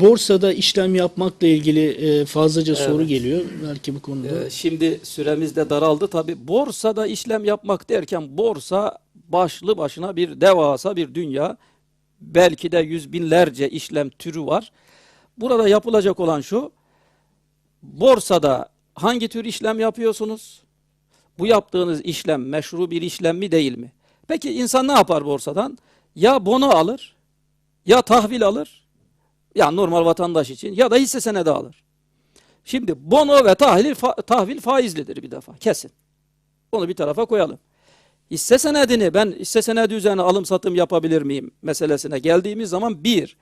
Borsada işlem yapmakla ilgili e, fazlaca soru geliyor belki bu konuda. Ee, şimdi süremiz de daraldı tabi. Borsada işlem yapmak derken borsa başlı başına bir devasa bir dünya. Belki de yüz binlerce işlem türü var. Burada yapılacak olan şu. Borsada hangi tür işlem yapıyorsunuz? Bu yaptığınız işlem meşru bir işlem mi değil mi? Peki insan ne yapar borsadan? Ya bono alır, ya tahvil alır, ya normal vatandaş için ya da hisse senedi alır. Şimdi bono ve tahvil, fa- tahvil faizlidir bir defa kesin. Onu bir tarafa koyalım. Hisse senedini ben hisse senedi üzerine alım satım yapabilir miyim meselesine geldiğimiz zaman bir,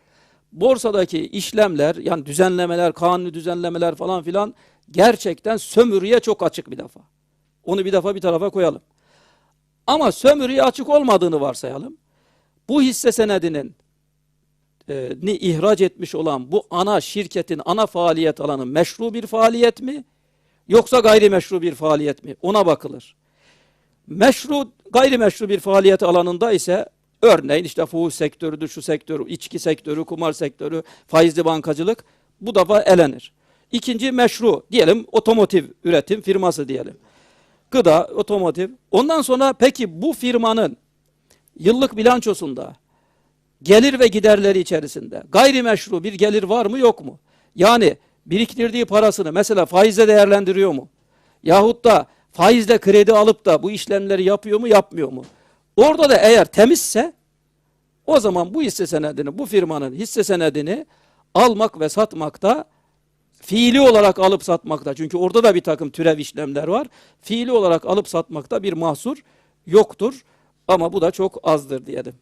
borsadaki işlemler yani düzenlemeler, kanuni düzenlemeler falan filan gerçekten sömürüye çok açık bir defa. Onu bir defa bir tarafa koyalım. Ama sömürüye açık olmadığını varsayalım. Bu hisse senedinin ni ihraç etmiş olan bu ana şirketin ana faaliyet alanı meşru bir faaliyet mi yoksa gayrimeşru bir faaliyet mi? Ona bakılır. Meşru, gayrimeşru bir faaliyet alanında ise örneğin işte fuhuş sektörüdür, şu sektör, içki sektörü, kumar sektörü, faizli bankacılık bu defa elenir. İkinci meşru diyelim otomotiv üretim firması diyelim. Gıda, otomotiv. Ondan sonra peki bu firmanın yıllık bilançosunda gelir ve giderleri içerisinde gayrimeşru bir gelir var mı yok mu? Yani biriktirdiği parasını mesela faizle değerlendiriyor mu? Yahut da faizle kredi alıp da bu işlemleri yapıyor mu yapmıyor mu? Orada da eğer temizse o zaman bu hisse senedini, bu firmanın hisse senedini almak ve satmakta fiili olarak alıp satmakta çünkü orada da bir takım türev işlemler var. Fiili olarak alıp satmakta bir mahsur yoktur ama bu da çok azdır diyelim.